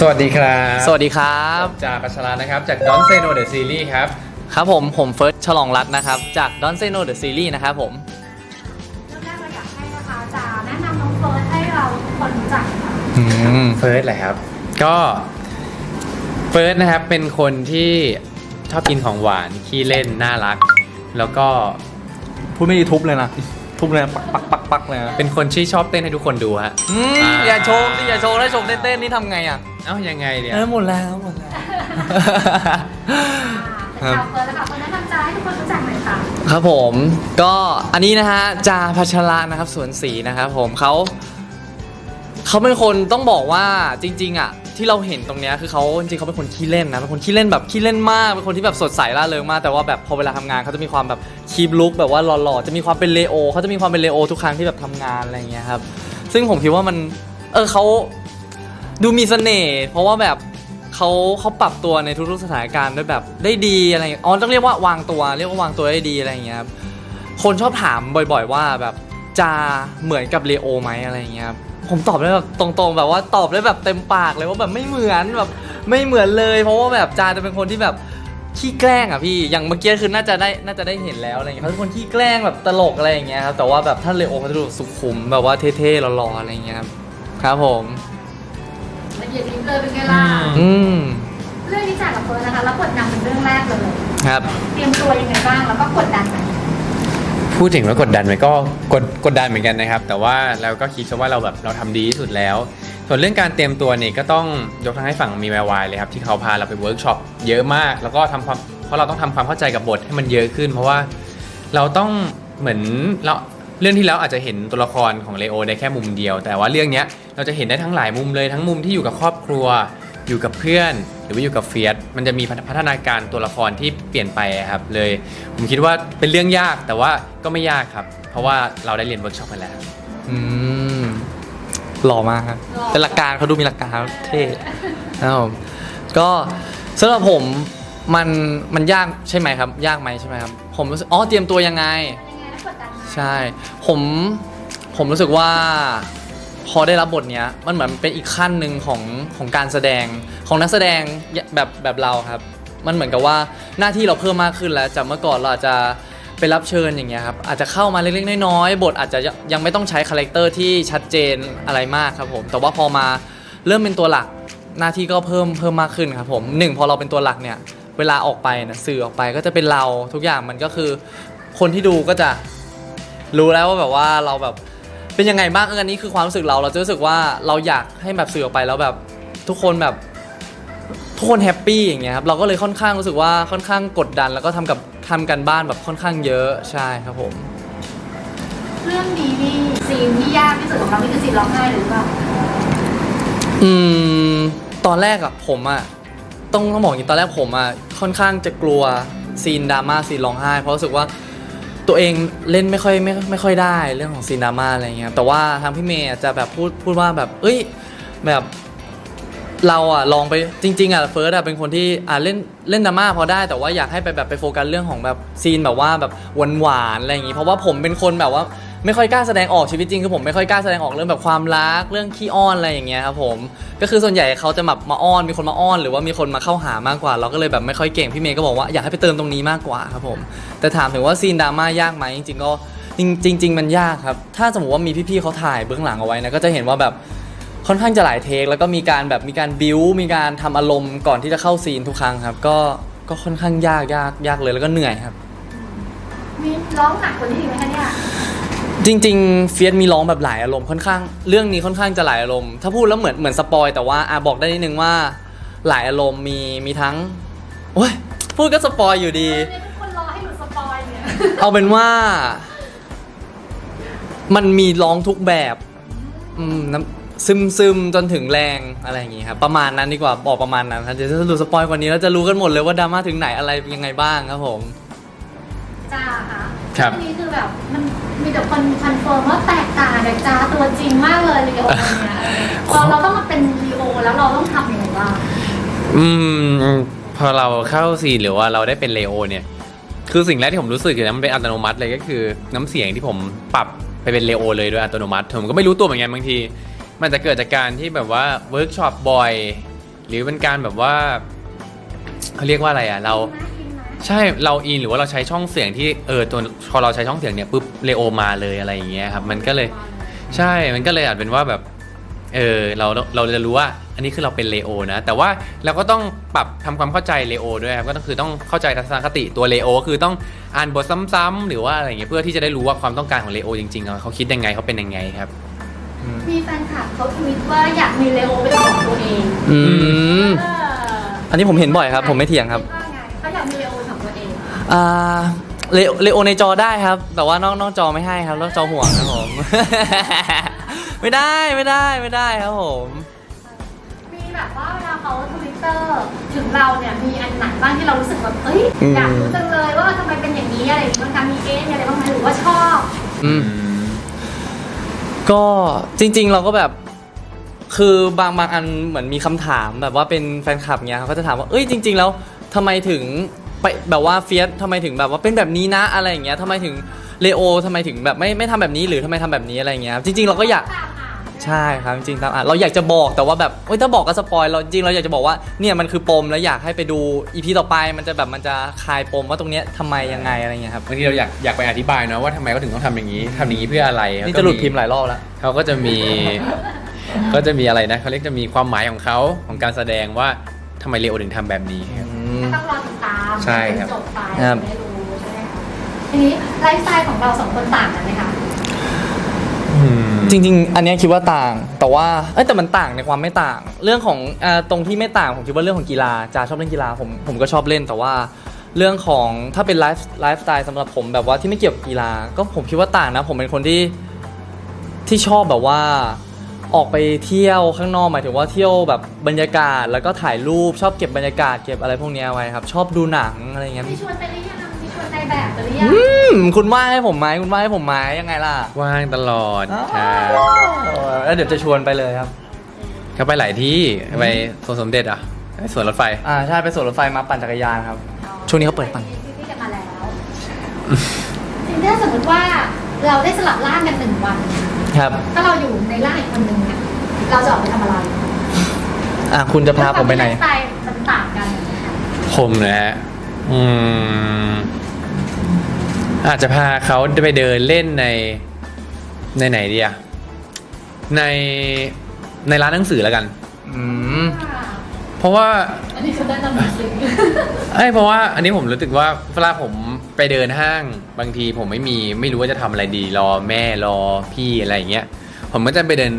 สวัสดีครับสวัสดีครับจากกัชรานะครับ จาก Don't Say No The Series ครับ ครับผมผมเฟิร์สฉลองรัตน์นะครับ จาก Don't Say No The Series นะครับผมเริ่มแรกเราอยากให้นะคะจะแนะนำน้องเฟิร์สให้เราทุกคนรู้จักค่ะเฟิร์สแหละครับ ก็เฟิร์สนะครับเป็นคนที่ชอบกินของหวานขี้เล่นน่ารัก แล้วก็พูดไม่ดีทุบเลยนะ ทุบเลยปักปักปักปักเลยนะเป็นคนที่ชอบเต้นให้ทุกคนดูฮะ อืมอ่า อย่าโชว์ดิอย่าโชว์ถ้าโชว์เต้นๆนี่ทำไงอะเอ้ายังไงเนี่ย เออหมดแล้วหมดแล้วอ่าเป็นชาวเฟิร์สแล้วค่ะคนแนะนำจะให้ทุกคนรู้จักหน่อยค่ะ ครับผมก็อันนี้นะฮะจาพัชระนะครับสวนศรีนะครับผมเขาเขาเป็นคนต้องบอกว่าจริง ๆ อะ ที่เราเห็นตรงเนี้ยคือเขาจริงๆเขาเป็นคนขี้เล่นนะเป็นคนขี้เล่นแบบขี้เล่นมากเป็นคนที่แบบสดใสร่าเริงมากแต่ว่าแบบพอเวลาทำงานเขาจะมีความแบบคีบลุกแบบว่าหล่อๆจะมีความเป็นเลโอเขาจะมีความเป็นเลโอทุกครั้งที่แบบทำงานอะไรอย่างเงี้ยครับซึ่งผมคิดว่ามันเออเขาดูมีเสน่ห์เพราะว่าแบบเขาเขาปรับตัวในทุกๆสถานการณ์ได้แบบได้ดีอะไรอย่างเงี้ยอ๋อต้องเรียกว่าวางตัวเรียกว่าวางตัวได้ดีอะไรอย่างเงี้ยครับ คนชอบถามบ่อยๆว่าแบบจะเหมือนกับเลโอไหมอะไรอย่างเงี้ยครับ ผมตอบได้แบบตรงๆ แบบว่าตอบได้แบบเต็มปากเลยว่าแบบไม่เหมือนแบบไม่เหมือนเลย เพราะว่าแบบจาจะเป็นคนที่แบบขี้แกล้งอะพี่อย่างเมื่อกี้คือน่าจะได้น่าจะได้เห็นแล้วอะไรอย่างเงี้ยเขาเป็นคนขี้แกล้งแบบตลกอะไรอย่างเงี้ยครับแต่ว่าแบบถ้าเลโอเขาจะดูสุขุมแบบว่าเท่ๆหล่อๆอะไรอย่างเงี้ยครับครับผมละเอียดยิบเลยเป็นไงล่ะอืมเรื่องนี้จากกับเฟิร์สนะคะแล้วกดนำเป็นเรื่องแรกเลยครับ เตรียมตัวยังไงบ้างแล้วก็กดดันไหม พูดถึงว่ากดดันไหมก็กดกดดันเหมือนกันนะครับ แต่ว่าเราก็คิดซะว่าเราแบบเราทำดีที่สุดแล้ว ส่วนเรื่องการเตรียมตัวเนี่ยก็ต้องยกทั้งให้ฝั่งมีแววายเลยครับที่เขาพาเราไปเวิร์กช็อปเยอะมาก แล้วก็ทำความเพราะเราต้องทำความเข้าใจกับบทให้มันเยอะขึ้น เพราะว่าเราต้องเหมือนเราเรื่องที่แล้วอาจจะเห็นตัวละครของเลโอได้แค่มุมเดียว แต่ว่าเรื่องเนี้ยเราจะเห็นได้ทั้งหลายมุมเลยทั้งมุมที่อยู่กับครอบครัว อยู่กับเพื่อน หรือว่าอยู่กับเฟียสมันจะมีพัฒนาการตัวละครที่เปลี่ยนไปอะครับ เลยผมคิดว่าเป็นเรื่องยากแต่ว่าก็ไม่ยากครับ เพราะว่าเราได้เรียนเวิร์กช็อปไปแล้ว อืมหล่อมากครับเป็นหลักการเขาดูมีหลักการเท่นะครับผมก็สำหรับผมมันมันยากใช่ไหมครับ ยากไหมใช่ไหมครับ ผมรู้สึกอ๋อเตรียมตัวยังไงยังไงแล้วกดดันไหมใช่ ผมผมรู้สึกว่า พอได้รับบทเนี้ยมันเหมือนเป็นอีกขั้นหนึ่งของของการแสดงของนักแสดงแบบแบบเราครับ มันเหมือนกับว่าหน้าที่เราเพิ่มมากขึ้นแล้วจากเมื่อก่อนเราอาจจะไปรับเชิญอย่างเงี้ยครับอาจจะเข้ามาเล็กๆน้อยๆบทอาจจะยังไม่ต้องใช้คาแรคเตอร์ที่ชัดเจนอะไรมากครับผมแต่ว่าพอมาเริ่มเป็นตัวหลักหน้าที่ก็เพิ่มเพิ่มมากขึ้นครับผมหนึ่งพอเราเป็นตัวหลักเนี่ยเวลาออกไปนะสื่อออกไปก็จะเป็นเราทุกอย่างมันก็คือ คนที่ดูก็จะรู้แล้วว่าแบบว่าเราแบบ เป็นยังไงบ้างเอออันนี้คือความรู้สึกเราเราจะรู้สึกว่าเราอยากให้แบบสื่อออกไปแล้วแบบทุกคนแบบ ทุกคนแฮปปี้อย่างเงี้ยครับเราก็เลยค่อนข้างรู้สึกว่าค่อนข้างกดดัน แล้วก็ทำกับทำกันบ้านแบบค่อนข้างเยอะใช่ครับผม เรื่องนี้นี่ซีนที่ยากที่สุดของเรานี่คือซีนร้องไห้หรือเปล่าอืมตอนแรกอะผมอะต้องต้องบอกอย่างนี้ตอนแรกผมอะค่อนข้างจะกลัวซีนดราม่าซีนร้องไห้ เพราะรู้สึกว่า ตัวเองเล่นไม่ค่อยไม่ไม่ค่อยได้เรื่องของซีนดาม่าอะไรเงี้ยแต่ว่าทางพี่เมย์อะจะแบบพูดพูดว่าแบบ เอ้ยแบบเราอะลองไปจริง ๆอะเฟิร์สอะเป็นคนที่อะเล่นเล่นดราม่าพอได้แต่ว่าอยากให้ไปแบบไปโฟกัสเรื่องของแบบซีนแบบว่าแบบหวานๆอะไรอย่างงี้เพราะว่าผมเป็นคนแบบว่า ไม่ค่อยกล้าแสดงออกชีวิตจริงคือผมไม่ค่อยกล้าแสดงออกเรื่องแบบความรักเรื่องขี้อ้อนอะไรอย่างเงี้ยครับผมก็คือส่วนใหญ่เขาจะแบบมาอ้อน มีคนมาอ้อน หรือว่ามีคนมาเข้าหามากกว่า เราก็เลยแบบไม่ค่อยเก่งพี่เมย์ก็บอกว่าอยากให้ไปเติมตรงนี้มากกว่าครับผมแต่ถามถึงว่าซีนดราม่ายากไหมจริง ๆ ก็จริงจริงมันยากครับ ถ้าสมมติว่ามีพี่ๆเขาถ่ายเบื้องหลังเอาไว้นะก็จะเห็นว่าแบบค่อนข้างจะหลายเทคแล้วก็มีการแบบมีการบิวมีการทำอารมณ์ก่อนที่จะเข้าซีนทุกครั้งครับ ก็ก็ค่อนข้างยากยากยากเลยแล้วก็เหนื่อยครับมีร้องหนักกว่านี้อีกไหมคะเนี่ย จริงๆเฟียสมีร้องแบบหลายอารมณ์ค่อนข้าง เรื่องนี้ค่อนข้างจะหลายอารมณ์ ถ้าพูดแล้วเหมือนเหมือนสปอยแต่ว่าอะบอกได้นิดนึงว่าหลายอารมณ์มีมีทั้งโอ้ยพูดก็สปอยอยู่ดีเนี่ยทุกคนรอให้หนูสปอยเนี่ยเอาเป็นว่า มันมีร้องทุกแบบอืมน้ำซึมซึมจนถึงแรงอะไรอย่างงี้ครับประมาณนั้นดีกว่าบอกประมาณนั้นครับเดี๋ยวถ้าดูสปอยกว่านี้เราจะรู้กันหมดเลยว่าดราม่าถึงไหนอะไรยังไงบ้างครับผม จ้าค่ะ ครับเรื่องนี้คือแบบมันมีแต่คนคอนเฟิร์มว่าแตกต่างจากจ้าตัวจริงมากเลยลีโอเนี่ยพอเราต้องมาเป็นลีโอแล้วเราต้องทำยังไงบ้างอืมพอเราเข้าซีนหรือว่าเราได้เป็นเลโอเนี่ย คือสิ่งแรกที่ผมรู้สึกเลยนะมันเป็นอัตโนมัติเลยก็คือ น้ำเสียงที่ผมปรับไปเป็นเลโอเลยโดยอัตโนมัติผมก็ไม่รู้ตัวเหมือนกันบางที มันจะเกิดจากการที่แบบว่าเวิร์กช็อปบ่อย หรือเป็นการแบบว่าเขาเรียกว่าอะไรอะเราน่ากินนะ ใช่เราอินหรือว่าเราใช้ช่องเสียงที่เออตัวพอเราใช้ช่องเสียงเนี่ยปุ๊บเลโอมาเลยอะไรอย่างเงี้ยครับมันก็เลยใช่มันก็เลยอาจเป็นว่าแบบเออเราเราจะรู้ว่าอันนี้คือเราเป็นเลโอนะ แต่ว่าเราก็ต้องปรับทำความเข้าใจเลโอด้วยครับก็ต้องคือต้องเข้าใจทัศนคติตัวเลโอคือต้องอ่านบทซ้ำๆหรือว่าอะไรอย่างเงี้ยเพื่อที่จะได้รู้ว่าความต้องการของเลโอจริงๆเขาคิดยังไงเขาเป็นยังไงครับมีแฟนคลับเขาทวิตว่าอยากมีเลโอเป็นของตัวเองอืมเอออันนี้ผมเห็นบ่อยครับ ผมไม่เถียงครับ องอ่าเลเลโอในจอได้ครับ แต่ว่านอกนอกจอไม่ให้ครับนอกจอห่วงครับผม ไม่ได้ไม่ได้ไม่ได้ครับผม มีแบบว่าเวลาเขาทวิตเตอร์ถึงเราเนี่ยมีอันไหนบ้างที่เรารู้สึกแบบเอ้ยอืม อยากรู้จังเลยว่าทำไมเป็นอย่างนี้อะไรอย่างเงี้ยบางครั้งมีเอ๊ะมีอะไรบ้างไหมหรือว่าชอบอืม ก็จริงๆเราก็แบบคือบางบางอันเหมือนมีคำถามแบบว่าเป็นแฟนคลับเงี้ยเขาก็จะถามว่าเอ้ยจริง ๆ แล้วทำไมถึง ไปแบบว่าเฟียสทำไมถึงแบบว่าเป็นแบบนี้นะอะไรอย่างเงี้ยทำไมถึงเลโอทำไมถึงแบบไม่ไม่ทำแบบนี้หรือทำไมทำแบบนี้อะไรเงี้ยจริงๆเราก็อยากตามอ่านใช่ครับจริงๆตามอะเราอยากจะบอกแต่ว่าแบบเอ้ยถ้าบอกก็สปอยเราจริงๆเราอยากจะบอกว่าเนี่ยมันคือปมแล้วอยากให้ไปดูอีพีต่อไปมันจะแบบมันจะคลายปมว่าตรงเนี้ยทำไมยังไงอะไรเงี้ยครับบางทีเราอยากอยากไปอธิบายเนาะว่าทำไมเขาถึงต้องทำอย่างนี้ทำอย่างนี้เพื่ออะไรนี่จะหลุดพิมพ์หลายรอบแล้ว เขาก็จะมี ก็จะมีอะไรนะเขาเรียกจะมีความหมายของเขาของการแสดงว่าทำไมเลโอถึงทำแบบนี้ครับ ก็ต้องรอติดตามใช่ครับจนจบไปครับไม่รู้ใช่ไหมคะทีนี้ไลฟ์สไตล์ของเราสองคนต่างกันไหมคะ จริงๆ อันเนี้ยคิดว่าต่าง แต่ว่าเอ้ยแต่มันต่างในความไม่ต่าง เรื่องของเอ่อตรงที่ไม่ต่างผมคิดว่าเรื่องของกีฬาจาชอบเล่นกีฬาผมผมก็ชอบเล่นแต่ว่า เรื่องของถ้าเป็นไลฟ์ไลฟ์สไตล์สำหรับผมแบบว่าที่ไม่เกี่ยวกับกีฬาก็ผมคิดว่าต่างนะ ผมเป็นคนที่ที่ชอบแบบว่า ออกไปเที่ยวข้างนอกหมายถึงว่าเที่ยวแบบบรรยากาศ แล้วก็ถ่ายรูปชอบเก็บบรรยากาศเก็บอะไรพวกเนี้ยไว้ครับ ชอบดูหนังอะไรเงี้ยมีชวนไปหรือยังมีชวนในแบบไปหรือยังอืมคุณว่าให้ผมไหมคุณว่าให้ผมไหมยังไงล่ะว่างตลอดครับแล้วเดี๋ยวจะชวนไปเลยครับเขาไปหลายที่ไปสวนสมเด็จอะไปสวนรถไฟอ่าใช่ไปสวนรถไฟมาปั่นจักรยานครับ ช่วงนี้เขาเปิดปั่นที่กันมาแล้วทีนี้ถ้าสมมติว่าเราได้สลับร่างกันหนึ่งวัน ครับ ถ้าเราอยู่ในร่างอีกคนหนึ่งเนี่ยเราจะออกไปทำอะไรอ่าคุณจะพาผมไปไหนด้วยความที่ลฟ์สไตล์มันต่างกันนะคะผมนะฮะอืม อาจจะพาเขาไปเดินเล่นในในไหนดีอะในในร้านหนังสือแล้วกัน อืมเพ ราะว่าอันนี้คือได้นำหนังสือเอ้ยเพราะว่าอันนี้ผมรู้สึกว่าเวลาผมไปเดินห้างบางทีผมไม่มีไม่รู้ว่าจะทำอะไรดีรอแม่รอพี่อะไรอย่างเงี้ยผมก็จะไปเดิน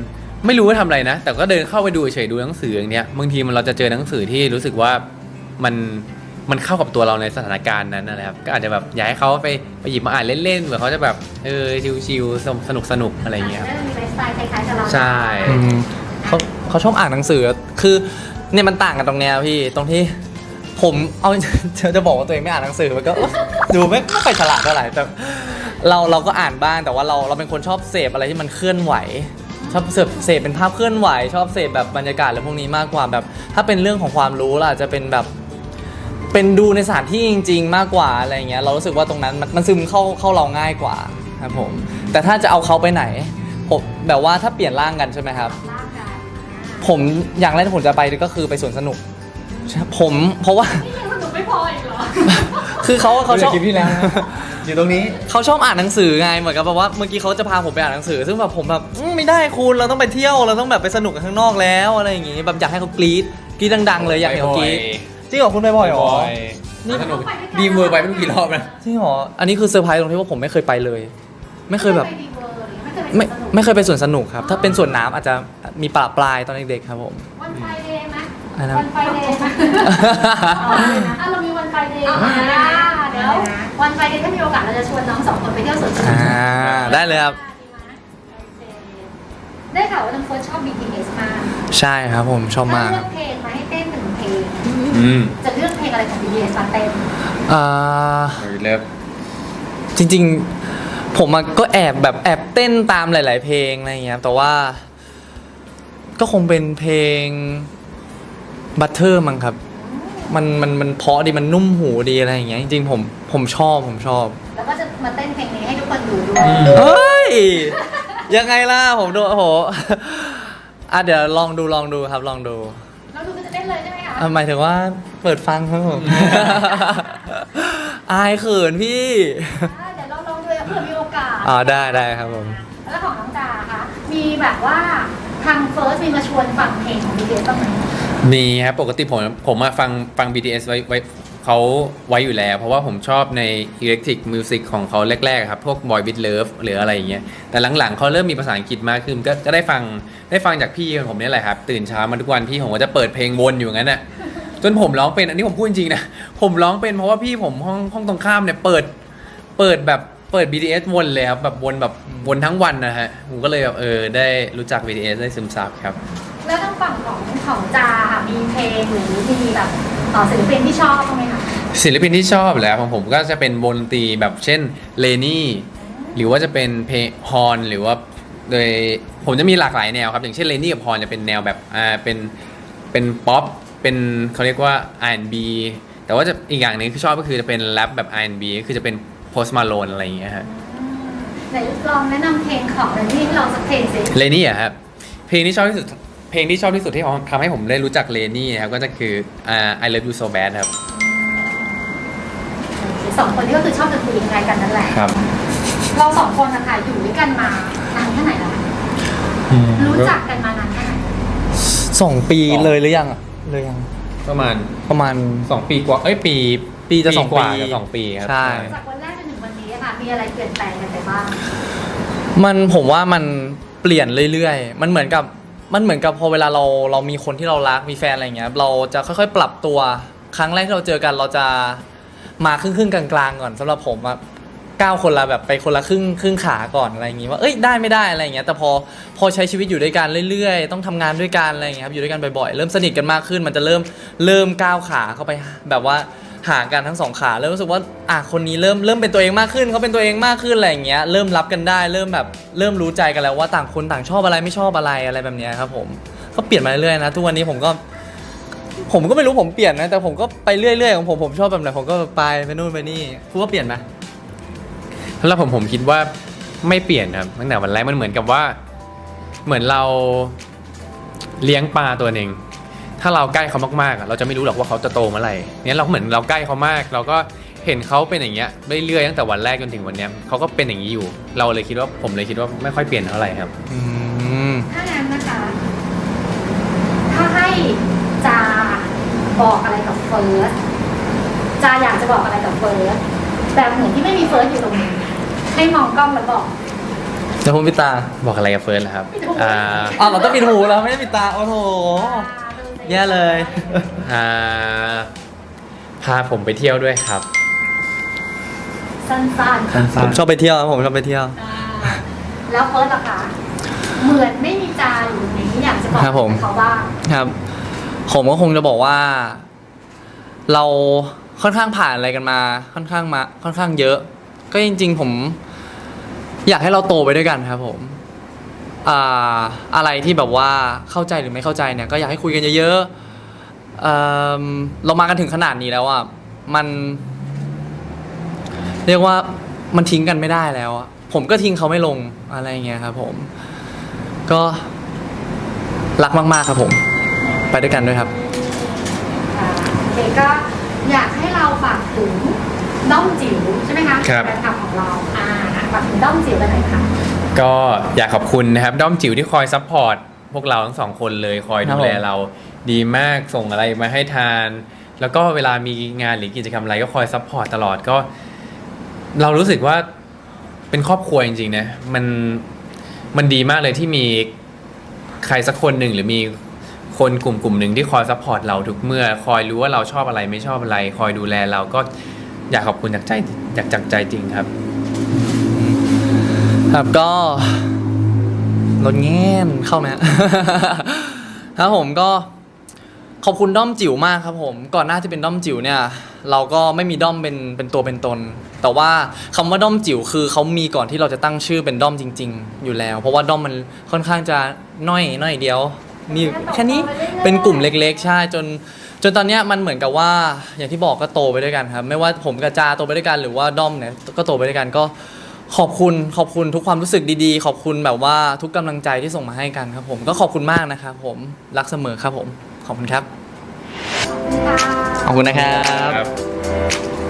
ไม่รู้ว่าทำอะไรนะ แต่ก็เดินเข้าไปดูเฉยๆดูหนังสืออย่างเนี้ยบางทีมันเราจะเจอหนังสือที่รู้สึกว่ามันมันเข้ากับตัวเราในสถานการณ์นั้นนะครับ ก็อาจจะแบบอยากให้เขาไปไปหยิบมาอ่านเล่นๆเผื่อเขาจะแบบเออชิลๆสนุกสนุกๆอะไรอย่างเงี้ยครับได้มีไลฟ์สไตล์คล้ายๆกับเราใช่ อืมเขาเขาชอบอ่านหนังสือ คือ เนี่ยมันต่างกันตรงเนี้ยพี่ตรงที่ผมเอาจะจะบอกว่าตัวเองไม่อ่านหนังสือมันก็ ดูไม่ไม่ค่อยฉลาดเท่าไหร่แต่เราเราก็อ่านบ้างแต่ว่าเราเราเป็นคนชอบเสพอะไรที่มันเคลื่อนไหวชอบเสพเสพเป็นภาพเคลื่อนไหว ชอบเสพแบบบรรยากาศอะไรพวกนี้มากกว่าแบบ ถ้าเป็นเรื่องของความรู้ล่ะจะเป็นแบบเป็นดูในสถานที่จริง ๆ มากกว่าอะไรเงี้ยเรารู้สึกว่าตรงนั้นมันมันซึมเข้าเข้าเราง่ายกว่าครับผม แต่ถ้าจะเอาเขาไปไหนผมแบบว่าถ้าเปลี่ยนร่างกันใช่ไหมครับ ผมอย่างแรกที่ผมจะไปก็คือไปสวนสนุกใช่ผมเพราะว่านี่ยังสนุกไม่พออีกเหรอ คือเขาเขาชอบคลิปที่แล้วนะอยู่ตรงนี้ เขาชอบอ่านหนังสือไงเหมือนกับแบบว่าเมื่อกี้เขาจะพาผมไปอ่านหนังสือ ซึ่งแบบผมแบบอืมไม่ได้คุณเราต้องไปเที่ยวเราต้องแบบไปสนุกกันข้างนอกแล้วอะไรอย่างงี้แบบอยากให้เขากรี๊ดกรี๊ดดังๆเลยอยากให้เขากรี๊ดจริงเหรอคุณไปบ่อยเหรอนี่ สนุกดีเวอร์ไปไม่รู้กี่รอบนะ จริงเหรออันนี้คือเซอร์ไพรส์ตรงที่ว่าผมไม่เคยไปเลย ไม่เคยแบบไม่ดีเวอร์หรือ ไม่เคยไปไม่สนุกไม่เคยไปสวนสนุกครับ ถ้าเป็นสวนน้ำอาจจะมีปลาปลายตอนเด็กๆครับผม วันไฟเดย์ไหมอะไรนะ วันไฟเดย์ไหมอะเรามีวันไฟเดย์นะเดี๋ยววันไฟเดย์ถ้ามีโอกาสเราจะชวนน้องสองคนไปเที่ยวสวนสนุกอ่าได้เลยครับ ได้ข่าวว่าน้องเฟิร์สชอบ BTS มากใช่ครับผมชอบมากถ้าเลือกเพลงมาให้เต้นหนึ่งเพลง อืมจะเลือกเพลงอะไรของ BTS มาเต้น อ่า เลิฟจริง ๆ ผมอะก็แอบแบบแอบเต้นตามหลาย ๆ เพลงอะไรอย่างเงี้ยครับแต่ว่า ก็คงเป็นเพลง Butter มั้งครับ มันมันมันเพราะดีมันนุ่มหูดีอะไรอย่างเงี้ยจริงๆผมผมชอบผมชอบแล้วก็จะมาเต้นเพลงนี้ให้ทุกคนดูด้วยเฮ้ยยังไงล่ะผมดูโอ้โหอะเดี๋ยวลองดูลองดูครับลองดูแล้วดูก็จะเต้นเลยใช่ไหมคะอะหมายถึงว่าเปิดฟังครับผม อายเขินพี่ อ่า อกาสอ๋อได้ได้ครับผม แล้วของน้องจาคะมีแบบว่าทางเฟิร์สมีมาชวนฟังเพลงของ BTS บ้างไหมมีครับปกติผมผมมาฟังฟัง BTS ไว้ไว้เขาไว้อยู่แล้ว เพราะว่าผมชอบใน Electric Music ของเขาแรกๆครับ พวก Boy with Love หรืออะไรอย่างเงี้ยแต่หลังๆเขาเริ่มมีภาษาอังกฤษมากขึ้นก็ก็ได้ฟังได้ฟังจากพี่ของผมเนี่ยแหละครับ ตื่นเช้ามาทุกวันพี่ผมก็จะเปิดเพลงวนอยู่งั้นน่ะจนผมร้องเป็นอันนี้ผมพูดจริงๆนะผมร้องเป็นเพราะว่าพี่ผมห้องห้องตรงข้ามเนี่ยเปิด เปิดแบบ เปิด BTS วนเลยครับแบบวนแบบวนทั้งวันนะฮะผมก็เลยแบบเออได้รู้จัก BTS ได้ซึมซับครับ แล้วทางฝั่งของของจาค่ะมีเพลงหรือมีแบบเอ่อศิลปินที่ชอบบ้างไหมคะศิลปินที่ชอบแล้วของผมก็จะเป็นวงดนตรีแบบเช่นเลนี่หรือว่าจะเป็นเพลงฮอนหรือว่าโดยผมจะมีหลากหลายแนวครับ อย่างเช่นเลนี่กับฮอนจะเป็นแนวแบบอ่าเป็นเป็นป๊อปเป็นเขาเรียกว่า R&B แต่ว่าจะอีกอย่างหนึงที่ชอบก็คือจะเป็นแรปแบบ R&B ก็คือจะเป็นโพสมาโลนอะไรอย่างเงี้ยฮะอืมไหนลองแนะนำเพลงของอะไรที่เราสักเพลงสิเลนี่อะครับเพลงที่ชอบที่สุดเพลงที่ชอบที่สุดที่ทำให้ผมได้รู้จักเลนี่นะครับก็จะคืออ่า I Love You So Bad ครับสองคนนี้ก็คือชอบดนตรียังไงกันนั่นแหละครับ เราสองคนนะคะอยู่ด้วยกันมานานแค่ไหนแล้วคะรู้จักกันมานานแค่ไหนสองปีเลยหรือยังอะเลยยังประมาณประมาณสองปีกว่าเอ้ยปี ปีจะสองกว่าปีจะสองปีครับใช่จากวันแร มีอะไรเปลี่ยนแปลงกันไปบ้าง มันผมว่ามันเปลี่ยนเรื่อยๆ มันเหมือนกับมันเหมือนกับพอเวลาเราเรามีคนที่เรารักมีแฟนอะไรเงี้ยเราจะค่อยๆ ปรับตัวครั้งแรกที่เราเจอกันเราจะมาครึ่งครึ่งๆกลางๆก่อนสำหรับผมอะก้าวคนละแบบไปคนละครึ่งครึ่งขาก่อนอะไรอย่างงี้ว่าเอ้ยได้ไม่ได้อะไรอย่างเงี้ยแต่พอพอใช้ชีวิตอยู่ด้วยกันเรื่อยๆ ต้องทำงานด้วยกันอะไรอย่างเงี้ยครับอยู่ด้วยกันบ่อยๆ เริ่มสนิทกันมากขึ้น มันจะเริ่มเริ่มก้าวขาเข้าไปแบบว่า ห่างกันทั้งสองขาเริ่มรู้สึกว่าอะคนนี้เริ่มเริ่มเป็นตัวเองมากขึ้นเขาเป็นตัวเองมากขึ้นอะไรอย่างเงี้ยเริ่มรับกันได้เริ่มแบบเริ่มรู้ใจกันแล้วว่าต่างคนต่างชอบอะไรไม่ชอบอะไรอะไรแบบเนี้ยครับผมก็เปลี่ยนมาเรื่อยๆนะทุกวันนี้ผมก็ ผมก็ไม่รู้ผมเปลี่ยนนะแต่ผมก็ไปเรื่อยๆของผมผมชอบแบบไหนผมก็ไปไปนู่นไปนี่คุณว่าเปลี่ยนไหมแล้วผมผมคิดว่าไม่เปลี่ยนครับตั้งแต่วันแรกมันเหมือนกับว่า เหมือนเราเลี้ยงปลาตัวหนึ่ง ถ้าเราใกล้เขามากๆอะเราจะไม่รู้หรอกว่าเขาจะโตเมื่อไหร่เนี่ยเราเหมือนเราใกล้เขามาก เราก็เห็นเขาเป็นอย่างเงี้ยเรื่อยๆตั้งแต่วันแรกจนถึงวันเนี้ยเขาก็เป็นอย่างนี้อยู่ เราเลยคิดว่าผมเลยคิดว่าไม่ค่อยเปลี่ยนเท่าไหร่ครับ อืมถ้างั้นนะคะ ถ้าให้จาบอกอะไรกับเฟิร์สจาอยากจะบอกอะไรกับเฟิร์สแบบเหมือนที่ไม่มีเฟิร์สอยู่ตรงนี้ให้มองกล้องแล้วบอกเดี๋ยวผมปิดตาบอกอะไรกับเฟิร์สล่ะครับปิดหูอ่า อ้าวเราต้องปิดหูแล้วไม่ได้ปิดตา โอ้โห แย่เลยอ่าพาผมไปเที่ยวด้วยครับ สั้นๆผมชอบไปเที่ยวครับผมชอบไปเที่ยว อ่าแล้วเฟิร์สล่ะคะเหมือนไม่มีจาอยู่ตรงนี้อยากจะบอกครับผม เขาบ้างครับ ผมก็คงจะบอกว่า เราค่อนข้างผ่านอะไรกันมา ค่อนข้างมา ค่อนข้างเยอะ ก็จริง ๆ ผม อยากให้เราโตไปด้วยกันครับ ผม อ่าอะไรที่แบบว่าเข้าใจหรือไม่เข้าใจเนี่ยก็อยากให้คุยกันเยอะๆเอิ่มเรามากันถึงขนาดนี้แล้วอะมัน เรียกว่ามันทิ้งกันไม่ได้แล้วอะผมก็ทิ้งเขาไม่ลงอะไรอย่างเงี้ยครับผม ก็รักมากๆครับผม ไปด้วยกันด้วยครับอ่าโอเคก็อยากให้เราฝากถึงด้อมจิ๋วใช่ไหมคะครับ แฟนคลับของเราอ่าฝากถึงด้อมจิ๋วกันหน่อยค่ะ ก็อยากขอบคุณนะครับ ด้อมจิ๋วที่คอยซัพพอร์ตพวกเราทั้งสองคนเลยคอยดูแลเราดีมากส่งอะไรมาให้ทาน แล้วก็เวลามีงานหรือกิจกรรมอะไรก็คอยซัพพอร์ตตลอดก็ เรารู้สึกว่าเป็นครอบครัวจริงๆนะมันมันดีมากเลยที่มีใครสักคนหนึ่งหรือมีคนกลุ่มกลุ่มหนึ่งที่คอยซัพพอร์ตเราทุกเมื่อ คอยรู้ว่าเราชอบอะไรไม่ชอบอะไร คอยดูแลเราก็อยากขอบคุณจากใจจากจากใจจริงครับ ครับก็รถแง่นเข้าไหมฮะครับผมก็ขอบคุณด้อมจิ๋วมากครับผม ก่อนหน้าที่เป็นด้อมจิ๋วเนี่ย เราก็ไม่มีด้อมเป็นเป็นตัวเป็นตน แต่ว่าคำว่าด้อมจิ๋วคือเขามีก่อนที่เราจะตั้งชื่อเป็นด้อมจริง ๆ อยู่แล้ว เพราะว่าด้อมมันค่อนข้างจะน้อยน้อยเดียว มีแค่นี้เป็นกลุ่มเล็ก ๆ ใช่จนจนตอนเนี้ยมันเหมือนกับว่าอย่างที่บอกก็โตไปด้วยกันครับ ไม่ว่าผมกับจาโตไปด้วยกันหรือว่าด้อมเนี่ยก็โตไปด้วยกันก็ ขอบคุณขอบคุณทุกความรู้สึกดีๆ ขอบคุณแบบว่าทุกกำลังใจที่ส่งมาให้กันครับ ผมก็ขอบคุณมากนะครับผมรักเสมอครับผมขอบคุณครับ ขอบคุณนะครับ